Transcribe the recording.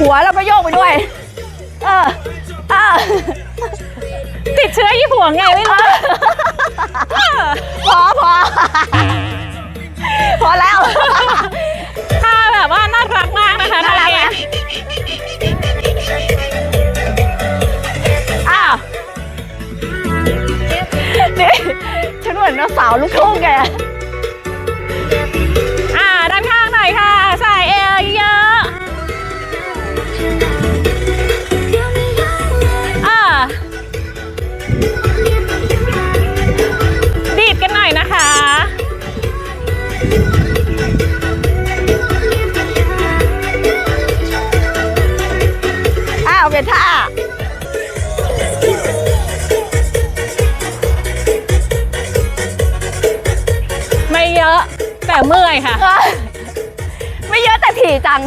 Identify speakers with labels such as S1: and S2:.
S1: หัวแล้วก็โยกไปด้วย เออเออ
S2: ติดเชื้อยี่หัวไงไม่รู้
S1: พอพอพอแล้ว
S2: ท่าแบบว่าน่ารักมากนะคะ
S1: น่ารักไหม
S2: ท่
S1: อ้าวนี่ฉันเหมือนนักสาวลูกทุ่งแก
S2: อ้า
S1: วเป็นท่า
S2: ไม่เยอะแต่เมื่อยค่ะ
S1: ไม่เยอะแต่ถี่จัง